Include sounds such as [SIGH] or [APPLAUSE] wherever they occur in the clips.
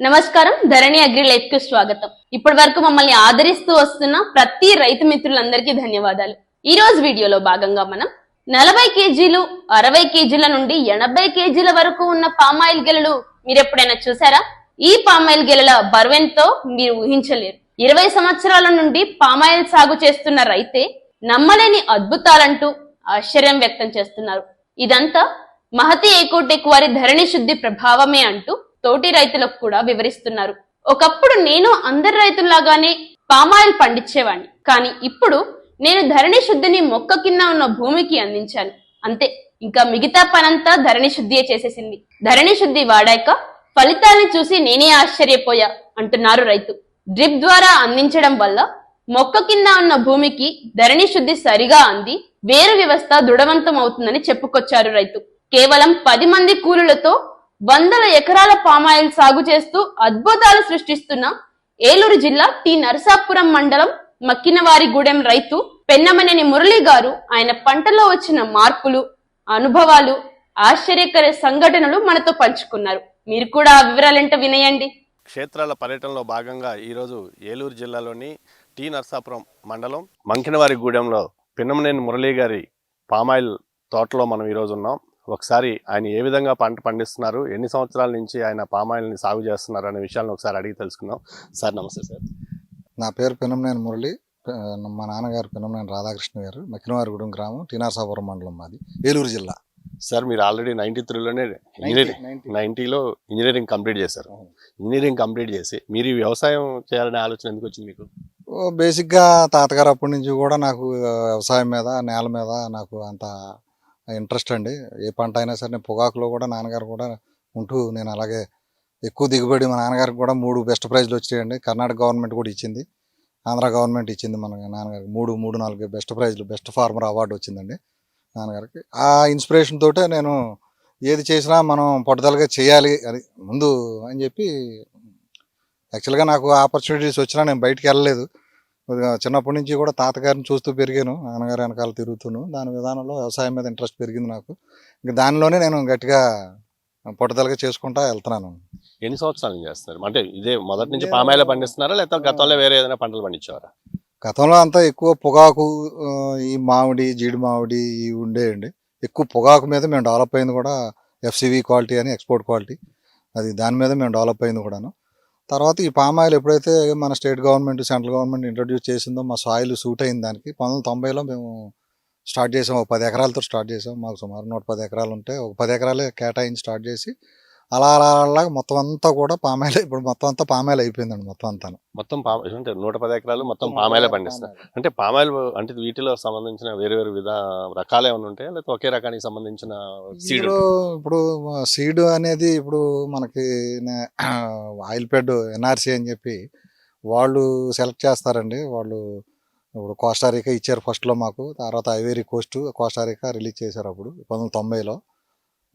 నమస్కారం. ధరణి అగ్రి లైఫ్కు స్వాగతం. ఇప్పటి వరకు మమ్మల్ని ఆదరిస్తూ వస్తున్న ప్రతి రైతు మిత్రులందరికీ ధన్యవాదాలు. ఈ రోజు వీడియోలో భాగంగా మనం నలభై కేజీలు అరవై కేజీల నుండి ఎనభై కేజీల వరకు ఉన్న పామాయిల్ గెలలు మీరు ఎప్పుడైనా చూసారా? ఈ పామాయిల్ గెలల బరువెంతో మీరు ఊహించలేరు. ఇరవై సంవత్సరాల నుండి పామాయిల్ సాగు చేస్తున్న రైతే నమ్మలేని అద్భుతాలంటూ ఆశ్చర్యం వ్యక్తం చేస్తున్నారు. ఇదంతా మహతి ఏకోటెక్ వారి ధరణి శుద్ధి ప్రభావమే అంటూ తోటి రైతులకు కూడా వివరిస్తున్నారు. ఒకప్పుడు నేను అందరి రైతుల్లాగానే పామాయిల్ పండించేవాణ్ణి. కానీ ఇప్పుడు నేను ధరణి శుద్ధిని మొక్క కింద ఉన్న భూమికి అందించాను. అంతే ఇంకా మిగతా పనంతా ధరణి శుద్ధియే చేసేసింది. ధరణి శుద్ధి వాడాక ఫలితాన్ని చూసి నేనే ఆశ్చర్యపోయా అంటున్నారు రైతు. డ్రిప్ ద్వారా అందించడం వల్ల మొక్క కింద ఉన్న భూమికి ధరణి శుద్ధి సరిగా అంది వేరు వ్యవస్థ దృఢవంతం అవుతుందని చెప్పుకొచ్చారు రైతు. కేవలం పది మంది కూలులతో వందల ఎకరాల పామాయిల్ సాగు చేస్తూ అద్భుతాలు సృష్టిస్తున్న ఏలూరు జిల్లా టి నరసాపురం మండలం మక్కినవారిగూడెం రైతు పెన్నమనేని మురళి గారు ఆయన పంటలో వచ్చిన మార్పులు అనుభవాలు ఆశ్చర్యకర సంఘటనలు మనతో పంచుకున్నారు. మీరు కూడా ఆ వివరాలేంటో వినయండి. క్షేత్రాల పర్యటనలో భాగంగా ఈరోజు ఏలూరు జిల్లాలోని టి నరసాపురం మండలం మంకినవారి గూడెంలో పిన్నమనేని మురళీ గారి పామాయిల్ తోటలో మనం ఈరోజు ఉన్నాం. ఒకసారి ఆయన ఏ విధంగా పంట పండిస్తున్నారు? ఎన్ని సంవత్సరాల నుంచి ఆయన పామాయిల్ని సాగు చేస్తున్నారు అనే విషయాలను ఒకసారి అడిగి తెలుసుకుందాం. సార్ నమస్తే సార్. నా పేరు పినంనేని మురళి. మా నాన్నగారు పినంనేని రాధాకృష్ణ గారు. మక్కినవారిగూడెం గ్రామం టీనాసాపురం మండలం మాది ఏలూరు జిల్లా. సార్ మీరు ఆల్రెడీ నైన్టీ త్రీలోనే ఇంజనీరింగ్ నైన్టీలో ఇంజనీరింగ్ కంప్లీట్ చేశారు. ఇంజనీరింగ్ కంప్లీట్ చేసి మీరు ఈ వ్యవసాయం చేయాలనే ఆలోచన ఎందుకు వచ్చింది మీకు? ఓ బేసిక్గా తాతగారు అప్పటి నుంచి కూడా నాకు వ్యవసాయం మీద నేల మీద నాకు అంత ఇంట్రెస్ట్ అండి. ఏ పంట అయినా సరే నేను పొగాకులో కూడా నాన్నగారు కూడా ఉంటూ నేను అలాగే ఎక్కువ దిగుబడి మా నాన్నగారికి కూడా మూడు బెస్ట్ ప్రైజ్లు వచ్చాయండి కర్ణాటక గవర్నమెంట్ కూడా ఇచ్చింది. ఆంధ్ర గవర్నమెంట్ ఇచ్చింది మన నాన్నగారికి. మూడు మూడు నాలుగు బెస్ట్ ప్రైజ్లు బెస్ట్ ఫార్మర్ అవార్డు వచ్చిందండి నాన్నగారికి. ఆ ఇన్స్పిరేషన్ తోటే నేను ఏది చేసినా మనం పట్టుదలగా చేయాలి అని ముందు అని చెప్పి యాక్చువల్గా నాకు ఆపర్చునిటీస్ వచ్చినా నేను బయటికి వెళ్ళలేదు. చిన్నప్పటి నుంచి కూడా తాతగారిని చూస్తూ పెరిగాను నాన్నగారి వెనకాల తిరుగుతూను. దాని విధానంలో వ్యవసాయం మీద ఇంట్రెస్ట్ పెరిగింది నాకు. ఇంక దానిలోనే నేను గట్టిగా పట్టుదలగా చేసుకుంటా వెళ్తున్నాను. ఎన్ని సంవత్సరాల చేస్తున్నారు? అంటే ఇదే మొదటి నుంచి పామాయిలే పండిస్తున్నారా? లేకపోతే గతంలో వేరే ఏదైనా పంటలు పండించేవారా? గతంలో అంతా ఎక్కువ పొగాకు ఈ మామిడి జీడి మామిడి ఇవి ఉండేయండి. ఎక్కువ పొగాకు మీద మేము డెవలప్ అయింది కూడా ఎఫ్సివి క్వాలిటీ అని ఎక్స్పోర్ట్ క్వాలిటీ. అది దాని మీద మేము డెవలప్ అయింది కూడాను. తర్వాత ఈ పామ్ ఆయిల్ ఎప్పుడైతే మన state government central government introduce చేసిందో మా సాయిల్ సూట్ అయిన దానికి పంతొమ్మిది తొంభైలో మేము స్టార్ట్ చేసాం. ఒక పది ఎకరాలతో స్టార్ట్ చేసాం. మాకు సుమారు నూట పది ఎకరాలు ఉంటే ఒక పది ఎకరాలే కేటాయించి స్టార్ట్ చేసి అలా అలా అలా మొత్తం అంతా కూడా పామాయిల్ ఇప్పుడు మొత్తం అంతా పామాయిల్ అయిపోయిందండి మొత్తం అంతా మొత్తం పామ అంటే నూట పది ఎకరాలు మొత్తం పామాయిలే పండిస్తున్నారు అంటే పామాయిల్ అంటే వీటిలో సంబంధించిన వేరు వేరు విధ రకాలు ఏమైనా ఉంటాయా? లేకపోతే ఒకే రకానికి సంబంధించిన సీడ్ ఇప్పుడు సీడ్ అనేది ఇప్పుడు మనకి [CLEARS THROAT] ఆయిల్ పెడ్ ఎన్ఆర్సీ అని చెప్పి వాళ్ళు సెలెక్ట్ చేస్తారండి. వాళ్ళు ఇప్పుడు కోస్టారికా ఇచ్చారు ఫస్ట్లో మాకు. తర్వాత ఐవేరీ కోస్ట్ కోస్టారికా రిలీజ్ చేశారు అప్పుడు పంతొమ్మిది వందల తొంభైలో.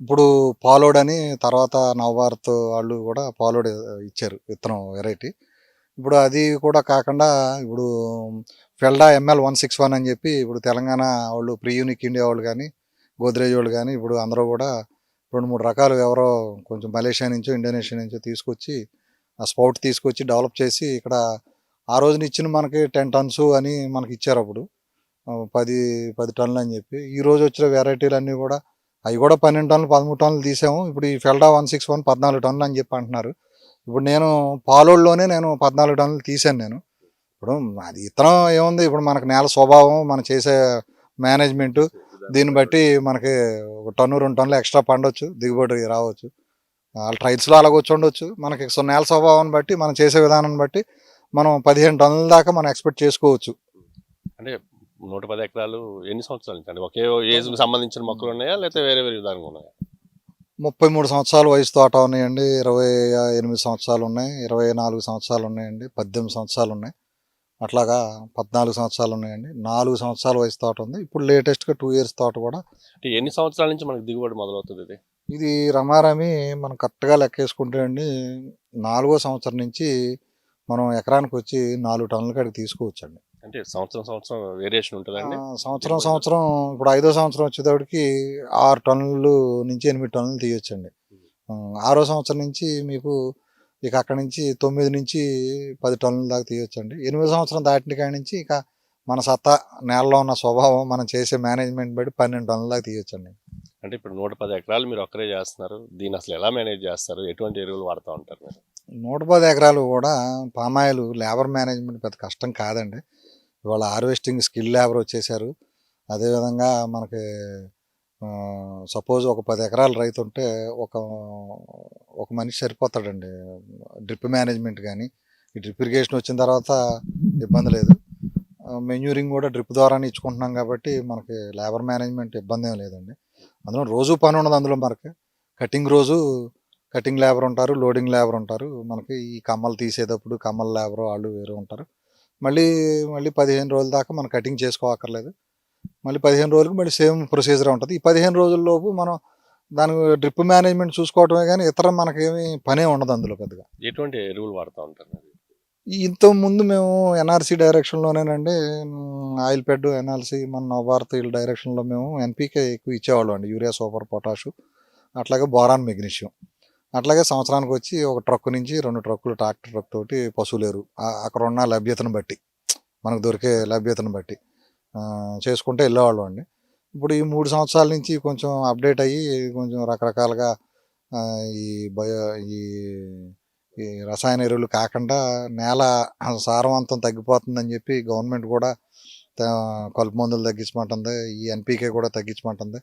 ఇప్పుడు పాలోడ్ అని తర్వాత నవభారత్ వాళ్ళు కూడా పాలోడ్ ఇచ్చారు విత్తనం వెరైటీ. ఇప్పుడు అది కూడా కాకుండా ఇప్పుడు Felda ML one six one అని చెప్పి ఇప్పుడు తెలంగాణ వాళ్ళు ప్రీ యూనిక్ ఇండియా వాళ్ళు కానీ గోద్రేజ్ వాళ్ళు కానీ ఇప్పుడు అందరూ కూడా రెండు మూడు రకాలు ఎవరో కొంచెం మలేషియా నుంచో ఇండోనేషియా నుంచో తీసుకొచ్చి ఆ స్పౌట్ తీసుకొచ్చి డెవలప్ చేసి ఇక్కడ ఆ రోజున ఇచ్చిన మనకి టెన్ టన్స్ అని మనకి ఇచ్చారు అప్పుడు. పది పది టన్నులు అని చెప్పి. ఈ రోజు వచ్చిన వెరైటీలు అన్నీ కూడా అవి కూడా పన్నెండు టన్నులు పదమూడు టన్నులు తీసాము. ఇప్పుడు ఈ ఫెల్డా వన్ సిక్స్ వన్ పద్నాలుగు టన్నులు అని చెప్పి అంటున్నారు. ఇప్పుడు నేను పాలోడ్లోనే నేను పద్నాలుగు టన్నులు తీసాను నేను. ఇప్పుడు అది ఇతనం ఏముంది? ఇప్పుడు మనకు నేల స్వభావం మనం చేసే మేనేజ్మెంట్ దీన్ని బట్టి మనకి ఒక టన్ను రెండు టన్నులు ఎక్స్ట్రా పండొచ్చు దిగుబడి రావచ్చు. వాళ్ళ ట్రైల్స్లో అలాగ వచ్చి మనకి సో నేల స్వభావాన్ని బట్టి మనం చేసే విధానాన్ని బట్టి మనం పదిహేను టన్నుల దాకా మనం ఎక్స్పెక్ట్ చేసుకోవచ్చు. అంటే నూట పది ఎకరాలు ఎన్ని సంవత్సరాల నుంచి అంటే ఒకే ఏజ్ సంబంధించిన మొక్కలు ఉన్నాయా? లేకపోతే వేరే వేరే విధానంగా ఉన్నాయా? ముప్పై మూడు సంవత్సరాల వయసు తోట ఉన్నాయండి ఇరవై ఎనిమిది సంవత్సరాలు ఉన్నాయి ఇరవై నాలుగు సంవత్సరాలు ఉన్నాయండి పద్దెనిమిది సంవత్సరాలు ఉన్నాయి. అట్లాగా పద్నాలుగు సంవత్సరాలు ఉన్నాయండి. నాలుగు సంవత్సరాల వయసు తోట ఉంది. ఇప్పుడు లేటెస్ట్గా టూ ఇయర్స్ తోట కూడా అంటే ఎన్ని సంవత్సరాల నుంచి మనకు దిగుబడి మొదలవుతుంది ఇది? ఇది రమారమి మనం కరెక్ట్గా లెక్కేసుకుంటే అండి నాలుగో సంవత్సరం నుంచి మనం ఎకరానికి వచ్చి నాలుగు టన్నుల కాడికి తీసుకోవచ్చండి. అంటే సంవత్సరం సంవత్సరం వేరియేషన్ ఉంటుందండి. సంవత్సరం సంవత్సరం ఇప్పుడు ఐదో సంవత్సరం వచ్చేటప్పటికి ఆరు టన్నులు నుంచి ఎనిమిది టన్నులు తీయొచ్చండి. ఆరో సంవత్సరం నుంచి మీకు ఇక అక్కడి నుంచి తొమ్మిది నుంచి పది టన్నుల దాకా తీయొచ్చండి. ఎనిమిది సంవత్సరం దాటిన కాడి నుంచి ఇక మన సత్తా నేలలో ఉన్న స్వభావం మనం చేసే మేనేజ్మెంట్ బట్టి పన్నెండు టన్నుల దాకా తీయొచ్చండి. అంటే ఇప్పుడు నూట పది ఎకరాలు మీరు ఒక్కరే చేస్తున్నారు. దీన్ని అసలు ఎలా మేనేజ్ చేస్తారు? ఎటువంటి ఎరువులు వాడుతూ ఉంటారు మీరు? నూట పది ఎకరాలు కూడా పామాయిల్ లేబర్ మేనేజ్మెంట్ పెద్ద కష్టం కాదండి. ఇవాళ హార్వెస్టింగ్ స్కిల్ లేబర్ వచ్చేసారు అదేవిధంగా మనకి సపోజ్ ఒక పది ఎకరాల రైతు ఉంటే ఒక ఒక మనిషి సరిపోతాడండి. డ్రిప్ మేనేజ్మెంట్ కానీ ఈ డ్రిప్ ఇరిగేషన్ వచ్చిన తర్వాత ఇబ్బంది లేదు. మెన్యూరింగ్ కూడా డ్రిప్ ద్వారానే ఇచ్చుకుంటున్నాం కాబట్టి మనకి లేబర్ మేనేజ్మెంట్ ఇబ్బంది ఏం లేదండి. అందులో రోజు పని ఉండదు అందులో మనకి. కటింగ్ రోజు కటింగ్ లేబర్ ఉంటారు లోడింగ్ లేబర్ ఉంటారు. మనకి ఈ కమ్మలు తీసేటప్పుడు కమ్మల లేబర్ వాళ్ళు వేరు ఉంటారు. మళ్ళీ మళ్ళీ పదిహేను రోజుల దాకా మనం కటింగ్ చేసుకోవక్కర్లేదు. మళ్ళీ పదిహేను రోజులకు మళ్ళీ సేమ్ ప్రొసీజర్ ఉంటుంది. ఈ పదిహేను రోజుల్లోపు మనం దాని డ్రిప్ మేనేజ్మెంట్ చూసుకోవటమే కానీ ఇతర మనకేమీ పనే ఉండదు అందులో పెద్దగా. ఎటువంటి ఎరువులు వాడుతూ ఉంటారు ఇంత ముందు మేము ఎన్ఆర్సీ డైరెక్షన్లోనేనండి ఆయిల్ పెడ్ ఎన్ఆర్సీ మన నవభారత్ వీళ్ళ డైరెక్షన్లో మేము ఎన్పీకే ఎక్కువ ఇచ్చేవాళ్ళం అండి యూరియా సూపర్ పొటాషు అట్లాగే బోరాన్ మెగ్నీషియం. అట్లాగే సంవత్సరానికి వచ్చి ఒక ట్రక్ నుంచి రెండు ట్రక్కులు ట్రాక్టర్ ట్రక్ తోటి పశువులేరు. అక్కడ ఉన్న లభ్యతను బట్టి మనకు దొరికే లభ్యతను బట్టి చేసుకుంటే వెళ్ళేవాళ్ళం అండి. ఇప్పుడు ఈ మూడు సంవత్సరాల నుంచి కొంచెం అప్డేట్ అయ్యి కొంచెం రకరకాలుగా ఈ బయో ఈ ఈ రసాయన ఎరువులు కాకుండా నేల సారవంతం తగ్గిపోతుందని చెప్పి గవర్నమెంట్ కూడా కలుపు మందులు తగ్గించమంటుంది ఈ ఎన్పీకే కూడా తగ్గించమంటుంది.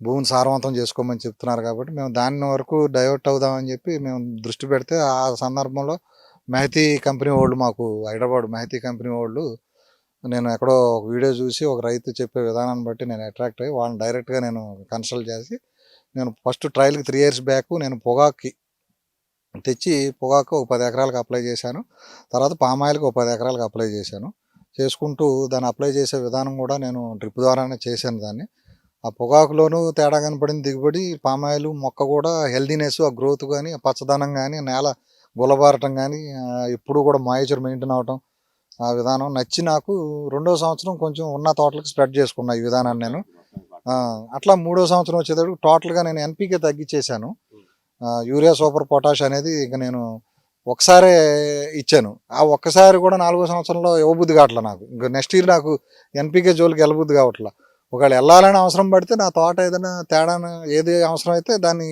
భూమిని సారవంతం చేసుకోమని చెప్తున్నారు కాబట్టి మేము దాని వరకు డైవర్ట్ అవుదామని చెప్పి మేము దృష్టి పెడితే ఆ సందర్భంలో మెహతీ కంపెనీ వాళ్ళు మాకు హైదరాబాద్ మెహతీ కంపెనీ వాళ్ళు నేను ఎక్కడో ఒక వీడియో చూసి ఒక రైతు చెప్పే విధానాన్ని బట్టి నేను అట్రాక్ట్ అయ్యి వాళ్ళని డైరెక్ట్గా నేను కన్సల్ట్ చేసి నేను ఫస్ట్ ట్రయల్కి త్రీ ఇయర్స్ బ్యాక్ నేను పొగాకి తెచ్చి పొగాకు ఒక పది ఎకరాలకు అప్లై చేశాను. తర్వాత పామాయిల్కి ఒక పది ఎకరాలకు అప్లై చేశాను. చేసుకుంటూ దాన్ని అప్లై చేసే విధానం కూడా నేను డ్రిప్ ద్వారానే చేశాను దాన్ని. ఆ పొగాకులోనూ తేడా కనపడింది దిగుబడి పామాయిల్ మొక్క కూడా హెల్దీనెస్ ఆ గ్రోత్ కానీ ఆ పచ్చదనం కానీ నేల గులబారటం కానీ ఎప్పుడు కూడా మాయిచర్ మెయింటైన్ అవటం ఆ విధానం నచ్చి నాకు రెండో సంవత్సరం కొంచెం ఉన్న తోటలకు స్ప్రెడ్ చేసుకున్నా ఈ విధానాన్ని నేను. అట్లా మూడో సంవత్సరం వచ్చేటప్పుడు టోటల్గా నేను ఎన్పీకే తగ్గించేశాను యూరియా సూపర్ పొటాష్ అనేది ఇక నేను ఒకసారే ఇచ్చాను. ఆ ఒక్కసారి కూడా నాలుగో సంవత్సరంలో ఇవ్వబుద్ధి కావట్లే నాకు. ఇంకా నెక్స్ట్ ఇయర్ నాకు ఎన్పీకే జోలికి వెళ్ళబుద్ధి కావట్లే. ఒకవేళ వెళ్ళాలని అవసరం పడితే నా తోట ఏదైనా తేడా ఏది అవసరం అయితే దాన్ని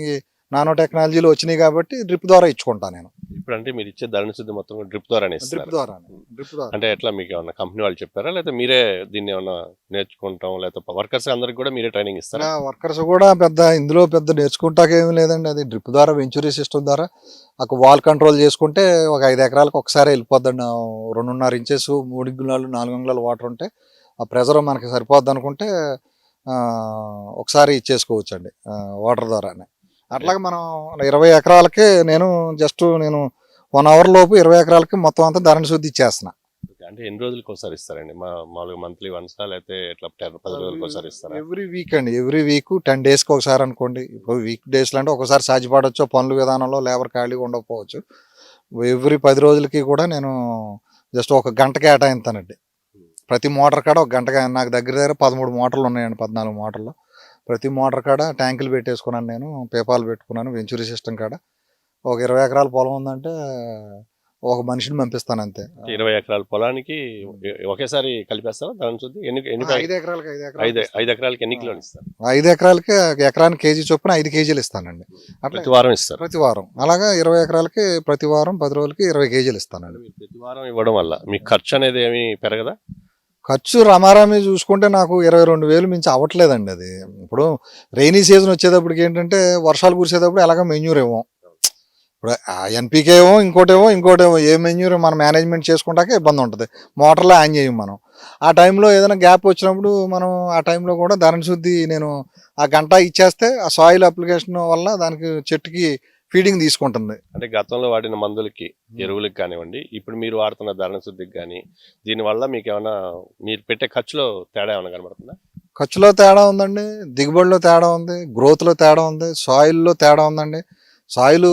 నానో టెక్నాలజీలో వచ్చినాయి కాబట్టి డ్రిప్ ద్వారా ఇచ్చుకుంటాను నేను. ఇప్పుడు అంటే మీరు ఇచ్చే ధరణ శుద్ధి మొత్తం డ్రిప్ ద్వారానే డ్రిప్ ద్వారా డ్రిప్ ద్వారా. అంటే ఎట్లా మీకు ఏమన్నా కంపెనీ వాళ్ళు చెప్పారా? లేదా మీరే దీన్ని ఏమన్నా నేర్చుకుంటాం లేకపోతే వర్కర్స్ అందరికి కూడా మీరే ట్రైనింగ్ ఇస్తారా? వర్కర్స్ కూడా పెద్ద ఇందులో పెద్ద నేర్చుకుంటాక ఏమీ లేదండి. అది డ్రిప్ ద్వారా వెంచురీ సిస్టమ్ ద్వారా ఒక వాల్ కంట్రోల్ చేసుకుంటే ఒక ఐదు ఎకరాలకు ఒకసారి వెళ్ళిపోద్దండి. రెండున్నర ఇంచెస్ మూడు అంగుళాలు నాలుగు అంగుళాలు వాటర్ ఉంటే ఆ ప్రెజర్ మనకి సరిపోద్ది అనుకుంటే ఒకసారి ఇచ్చేసుకోవచ్చు అండి వాటర్ ద్వారానే. అట్లాగే మనం ఇరవై ఎకరాలకే నేను జస్ట్ నేను వన్ అవర్ లోపు ఇరవై ఎకరాలకి మొత్తం అంతా ధరణ శుద్ధి ఇచ్చేస్తున్నా అంటే ఎన్ని రోజులకి ఒకసారి ఇస్తారండి? మామూలుగా మంత్లీ వన్సా లేకపోతే ఎట్లా పది రోజులకి ఒకసారి ఇస్తారా? ఎవ్రీ వీక్ అండి ఎవ్రీ వీక్ టెన్ డేస్కి ఒకసారి అనుకోండి. ఇప్పుడు వీక్ డేస్లో అంటే ఒకసారి సాధ్యపడవచ్చు పనుల విధానంలో లేబర్ ఖాళీగా ఉండకపోవచ్చు. ఎవ్రీ పది రోజులకి కూడా నేను జస్ట్ ఒక గంట కేటాయిస్తానండి. ప్రతి మోటార్ కాడ ఒక గంట నాకు దగ్గర దగ్గర పదమూడు మోటార్లు ఉన్నాయండి పద్నాలుగు మోటార్లు. ప్రతి మోటార్ కాడ ట్యాంకులు పెట్టేసుకున్నాను నేను పేపాలు పెట్టుకున్నాను వెంచురీ సిస్టమ్ కాడ. ఒక ఇరవై ఎకరాల పొలం ఉందంటే ఒక మనిషిని పంపిస్తాను అంతే. ఇరవై ఎకరాల పొలానికి ఒకేసారి కలిపేస్తారా? శుద్ధి ఎన్ని ఐదు ఎకరాలకి ఐదు ఐదు ఎకరాలు ఐదు ఎకరాలకి ఎన్ని కిలోలు ఇస్తారు? ఐదు ఎకరాలకి ఎకరానికి కేజీ చొప్పున ఐదు కేజీలు ఇస్తానండి. అట్లా ప్రతి వారం ఇస్తారు. ప్రతి వారం. అలాగా ఇరవై ఎకరాలకి ప్రతి వారం పది రోజులకి ఇరవై కేజీలు ఇస్తానండి. ప్రతి వారం ఇవ్వడం వల్ల మీ ఖర్చు అనేది ఏమి పెరగదా? ఖర్చు రమారామి చూసుకుంటే నాకు ఇరవై రెండు వేలు మించి అవ్వట్లేదండి అది. ఇప్పుడు రైనీ సీజన్ వచ్చేటప్పటికి ఏంటంటే వర్షాలు కురిసేటప్పుడు ఎలాగ మెన్యూర్ ఇవ్వం ఇప్పుడు ఎన్పీకే ఏమో ఇంకోటేమో ఇంకోటేమో ఏ మెన్యూర్ మనం మేనేజ్మెంట్ చేసుకుంటాకే ఇబ్బంది ఉంటుంది. మోటార్లో ఆన్ చేయం మనం. ఆ టైంలో ఏదైనా గ్యాప్ వచ్చినప్పుడు మనం ఆ టైంలో కూడా ధరణ శుద్ధి నేను ఆ గంట ఇచ్చేస్తే ఆ సాయిల్ అప్లికేషన్ వల్ల దానికి చెట్టుకి ఫీడింగ్ తీసుకుంటుంది. అంటే గతంలో వాడిన మందులకి ఎరువులకి కానివ్వండి ఇప్పుడు మీరు వాడుతున్న ధరణ శుద్ధికి కానీ దీనివల్ల మీకు ఏమైనా మీరు పెట్టే ఖర్చులో తేడా ఏమైనా కనబడుతుందా? ఖర్చులో తేడా ఉందండి దిగుబడిలో తేడా ఉంది గ్రోత్లో తేడా ఉంది సాయిల్లో తేడా ఉందండి. సాయిల్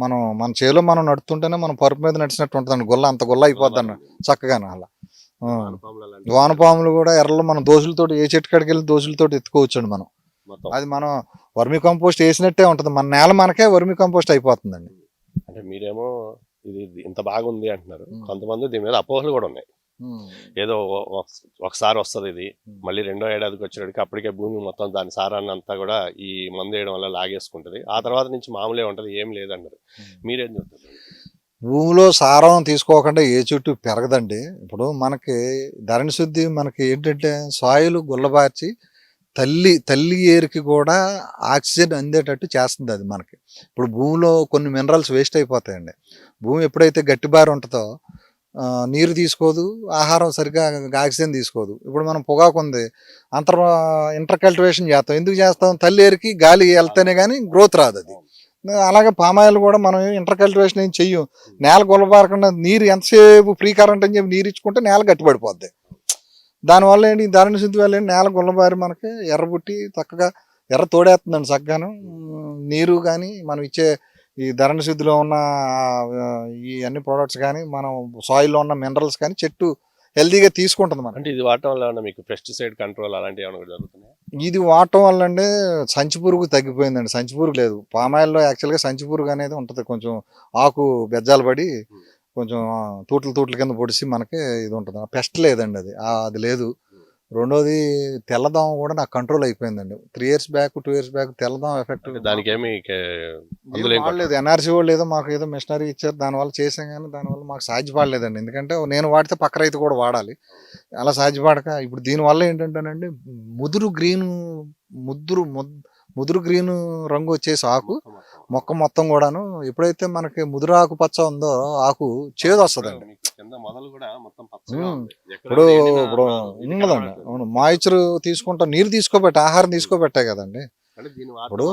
మనం మన చేలో మనం నడుతుంటేనే మనం పరుపు మీద నడిచినట్టు ఉంటుందండి గుల్ల అంత గుల్ల అయిపోద్ది అన్న చక్కగానే అలా. వానపాములు కూడా ఎర్రలు మనం దోశలతోటి ఏ చెట్టు కాడికి వెళ్ళి దోశలతోటి ఎత్తుకోవచ్చండి మనం. అది మనం వర్మి కంపోస్ట్ వేసినట్టే ఉంటుంది. మన నేల మనకే వర్మి కంపోస్ట్ అయిపోతుందండి. అంటే మీరేమో ఇది ఇంత బాగుంది అంటున్నారు. కొంతమంది దీని మీద అపోహలు కూడా ఉన్నాయి. ఏదో ఒకసారి వస్తుంది ఇది. మళ్ళీ రెండో ఏడాదికి వచ్చేటికి అప్పటికే భూమి మొత్తం దాని సారాన్ని అంతా కూడా ఈ మందు వేయడం వల్ల లాగేసుకుంటది. ఆ తర్వాత నుంచి మామూలే ఉంటది ఏం లేదన్నారు మీరేం చెప్తారు? భూమిలో సారం తీసుకోకుండా ఏ చెట్టు పెరగదండి. ఇప్పుడు మనకి ధరణి శుద్ధి మనకి ఏంటంటే సాయిల్ గుల్లబార్చి తల్లి తల్లి ఏరికి కూడా ఆక్సిజన్ అందేటట్టు చేస్తుంది అది మనకి. ఇప్పుడు భూమిలో కొన్ని మినరల్స్ వేస్ట్ అయిపోతాయండి. భూమి ఎప్పుడైతే గట్టిబారి ఉంటుందో నీరు తీసుకోదు ఆహారం సరిగ్గా ఆక్సిజన్ తీసుకోదు. ఇప్పుడు మనం పొగాకు ఉంది అంతర్ ఇంటర్ కల్టివేషన్ చేస్తాం. ఎందుకు చేస్తాం? తల్లి ఏరికి గాలి వెళ్తేనే కానీ గ్రోత్ రాదు అది. అలాగే పామాయిల్ కూడా మనం ఇంటర్ కల్టివేషన్ ఏం చెయ్యం. నేల గొలబారకుండా నీరు ఎంతసేపు ఫ్రీ కరెంట్ అని చెప్పి నీరు ఇచ్చుకుంటే నేల గట్టిపడిపోద్ది. దానివల్ల ఏంటి? ధరణి శుద్ధి వల్ల ఏంటి? నేల గొల్లబారి మనకి ఎర్రబుట్టి చక్కగా ఎర్ర తోడేస్తుందండి చక్కగాను నీరు కానీ మనం ఇచ్చే ఈ ధరణి శుద్ధిలో ఉన్న ఈ అన్ని ప్రోడక్ట్స్ కానీ మనం సాయిల్లో ఉన్న మినరల్స్ కానీ చెట్టు హెల్తీగా తీసుకుంటుంది మనకి. అంటే ఇది వాడటం వల్ల మీకు పెస్టిసైడ్ కంట్రోల్ అలాంటివి ఏమైనా జరుగుతున్నాయి? ఇది వాడటం వల్ల అండి సంచి పురుగు తగ్గిపోయిందండి. సంచి పురుగు లేదు. పామాయిల్లో యాక్చువల్గా సంచి పురుగు అనేది ఉంటుంది. కొంచెం ఆకు బెజ్జాలు పడి కొంచెం తూట్లు తూట్ల కింద పొడిచి మనకి ఇది ఉంటుంది. పెస్ట్ లేదండి అది. అది లేదు. రెండోది తెల్లదోమ కూడా నాకు కంట్రోల్ అయిపోయిందండి. Three years back two years back తెల్లదోమ ఎఫెక్ట్ దానికి ఏమి వాడలేదు. ఎన్ఆర్సీ వాళ్ళు ఏదో మాకు ఏదో మిషనరీ ఇచ్చారు. దానివల్ల చేసాం కానీ దానివల్ల మాకు సాధ్యపడలేదండి. ఎందుకంటే నేను వాడితే పక్క రైతు కూడా వాడాలి. అలా సాధ్యపడక ఇప్పుడు దీనివల్ల ఏంటంటేనండి ముదురు గ్రీన్ ముదురు ముద్- ముదురు గ్రీన్ రంగు వచ్చేసి ఆకు మొక్క మొత్తం కూడాను. ఎప్పుడైతే మనకి ముదురు ఆకు పచ్చ ఉందో ఆకు చేదు వస్తుందండి. ఇప్పుడు ఇప్పుడు కనబడుతుంది. అవును మాయిచర్ తీసుకుంటాం నీరు తీసుకోబెట్టే ఆహారం తీసుకోబెట్టే కదండి. ఇప్పుడు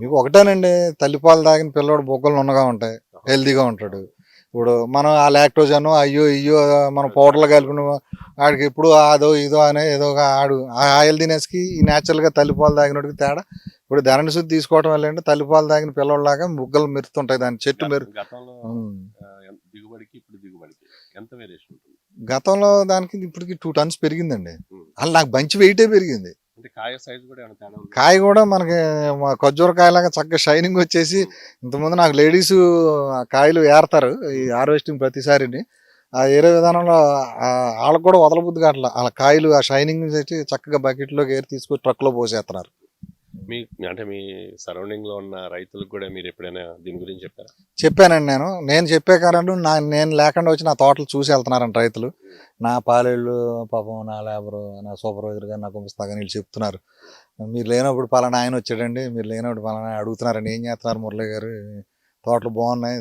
మీకు ఒకటేనండి తల్లిపాలు తాగిన పిల్లోడు బొగ్గలు ఉన్నగా ఉంటాయి హెల్తీగా ఉంటాడు. ఇప్పుడు మనం ఆ లాక్టోజన్ అయ్యో అయ్యో మనం పౌడర్లు కలుపుకుని ఆడికి ఇప్పుడు అదో ఇదో అనే ఏదో ఒక ఆడు. ఆ హెల్దీనెస్కి ఈ న్యాచురల్గా తల్లిపాలు తాగినోడికి తేడా. ఇప్పుడు ధరణి శుద్ధి తీసుకోవడం వల్ల ఏంటి తల్లిపాలు తాగిన పిల్లలాగా బుగ్గలు మెరుతుంటాయి దాని చెట్టు మెరు గతంలో ఉమ్. ఆ, ఎంత దిగుబడికి ఇప్పుడు దిగుబడికి ఎంత వేరియేషన్ ఉంటుంది? గతంలో దానికి ఇప్పటికి టూ టన్స్ పెరిగిందండి. అలా నాకు బంచి వెయిటే పెరిగింది. కాయ సైజ్ కూడా ఏమైనా కాయ కూడా మనకి మా ఖర్జూర కాయలాగా చక్కగా షైనింగ్ వచ్చేసి ఇంతకుముందు నాకు లేడీస్ కాయలు ఏరతారు ఈ హార్వెస్టింగ్ ప్రతిసారిని. ఆ ఏరే విధానంలో వాళ్ళకు కూడా వదలబుద్ది కావట్లా. వాళ్ళ కాయలు ఆ షైనింగ్ చక్కగా బకెట్లోకి ఏరి తీసుకొని ట్రక్లో పోసేస్తున్నారు మీ అంటే మీ సరౌండింగ్లో ఉన్న రైతులకు కూడా మీరు ఎప్పుడైనా దీని గురించి చెప్పారా? చెప్పానండి నేను. నేను చెప్పే కారణం నా నేను లేకుండా వచ్చి నా తోటలు చూసి వెళ్తున్నారంట రైతులు. నా పాలేళ్ళు పాపం నా లేబరు నా సూపర్వైజర్ గారు నా పంపిస్తా కానీ వీళ్ళు చెప్తున్నారు. మీరు లేనప్పుడు పలానా ఆయన వచ్చాడండి మీరు లేనప్పుడు పలానా అడుగుతున్నారండి ఏం చేస్తున్నారు మురళి గారు? తోటలు బాగున్నాయి.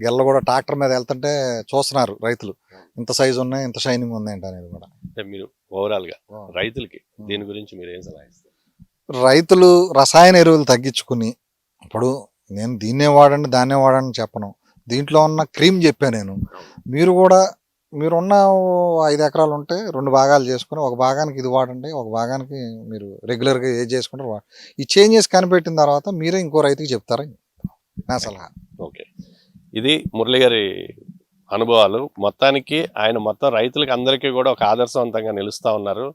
గెల్ల కూడా ట్రాక్టర్ మీద వెళ్తుంటే చూస్తున్నారు రైతులు. ఇంత సైజు ఉన్నాయి ఇంత షైనింగ్ ఉన్నాయంట అనేది కూడా. అంటే మీరు ఓవరాల్గా రైతులకి దీని గురించి మీరు ఏం సలహా ఇస్తారు? రైతులు రసాయన ఎరువులు తగ్గించుకుని ఇప్పుడు నేను దీన్నే వాడండి దాన్నే వాడండి చెప్పను. దీంట్లో ఉన్న క్రీమ్ చెప్పాను నేను. మీరు కూడా మీరున్న ఓ ఐదు ఎకరాలు ఉంటే రెండు భాగాలు చేసుకుని ఒక భాగానికి ఇది వాడండి ఒక భాగానికి మీరు రెగ్యులర్గా ఏది చేసుకుంటారు వా- ఈ చేంజెస్ కనిపెట్టిన తర్వాత మీరే ఇంకో రైతుకి చెప్తారని నా సలహా. ఓకే. ఇది మురళి గారి అనుభవాలు. మొత్తానికి ఆయన మొత్తం రైతులకి అందరికీ కూడా ఒక ఆదర్శవంతంగా నిలుస్తూ ఉన్నారు.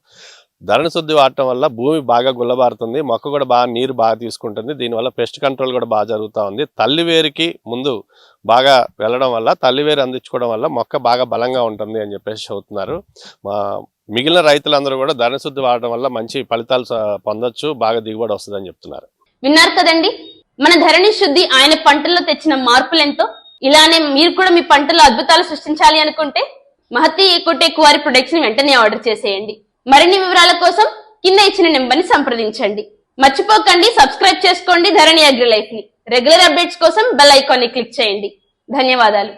ధరణ శుద్ధి వాడటం వల్ల భూమి బాగా గుల్లబారుతుంది మొక్క కూడా బాగా నీరు బాగా తీసుకుంటుంది దీనివల్ల పెస్ట్ కంట్రోల్ కూడా బాగా జరుగుతూ ఉంది. తల్లి వేరుకి ముందు బాగా వెళ్ళడం వల్ల తల్లి వేరు అందించుకోవడం వల్ల మొక్క బాగా బలంగా ఉంటుంది అని చెప్పేసి చెబుతున్నారు. మా మిగిలిన రైతులందరూ కూడా ధరణ శుద్ధి వాడడం వల్ల మంచి ఫలితాలు పొందొచ్చు బాగా దిగుబడి వస్తుందని చెప్తున్నారు. విన్నారు కదండి? మన ధరణి శుద్ధి ఆయన పంటల్లో తెచ్చిన మార్పులెంతో ఇలానే మీరు కూడా మీ పంటలో అద్భుతాలు సృష్టించాలి అనుకుంటే మహతి ఈకోటెక్ వారి ప్రొడక్ట్స్ వెంటనే ఆర్డర్ చేసేయండి. మరిన్ని వివరాల కోసం కింద ఇచ్చిన నెంబర్ని సంప్రదించండి. మర్చిపోకండి సబ్స్క్రైబ్ చేసుకోండి ధరణి అగ్రి లైఫ్ని రెగ్యులర్ అప్డేట్స్ కోసం బెల్ ఐకాన్ని క్లిక్ చేయండి. ధన్యవాదాలు.